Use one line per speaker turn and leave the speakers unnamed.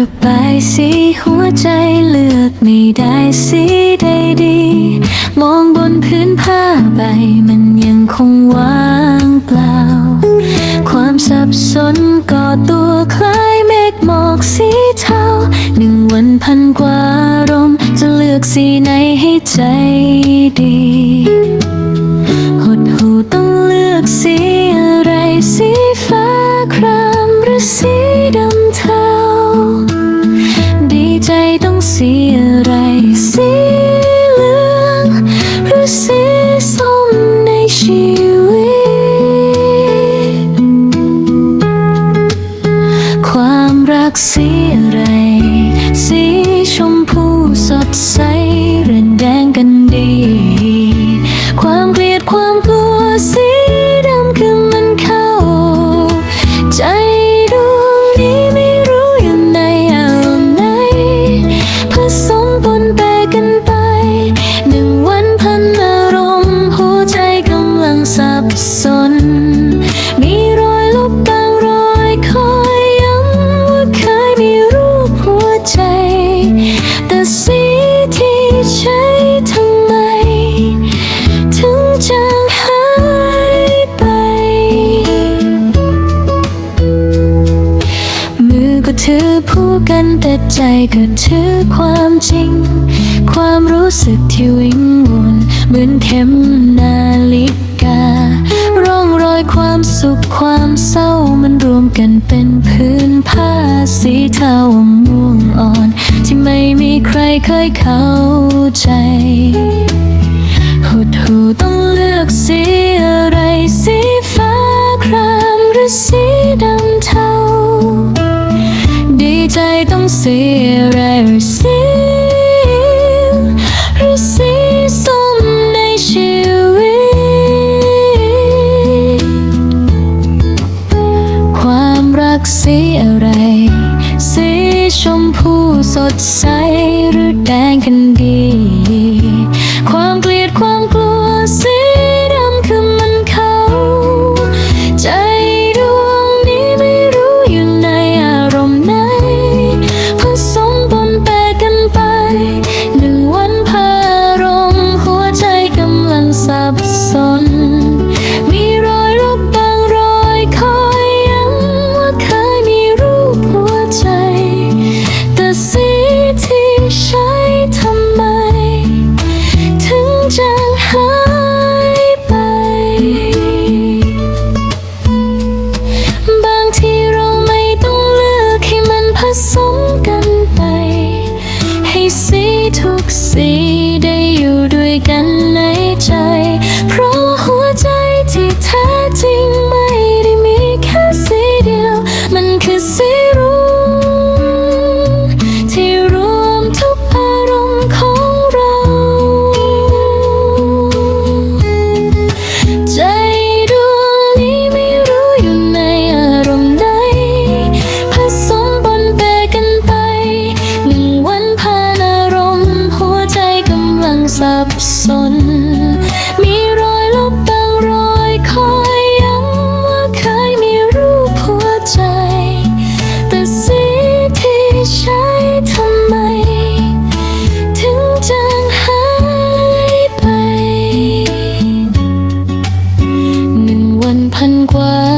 ระบสีหัวใจเลือกไม่ได้สีใดดี มองบนพื้นผ้าใบมันยังคงว่างเปล่า ความสับสนก่อตัวคล้ายเมฆหมอกสีเทาหนึ่งวันพันกว่าลมจะเลือกสีไหนให้ใจดี ถือผู้กันแต่ใจก็ถือความจริง ความรู้สึกที่วิ่งวนเหมือนเข็มนาฬิกา ร่องรอยความสุขความเศร้ามันรวมกันเป็นพื้นผ้าสีเทาม่วงอ่อน ที่ไม่มีใครเคยเข้าใจ สีแรงสีรือสีส้มในชีวิต ความรักสีอะไร สีชมพูสดใสหรือแดงกันดี thân qua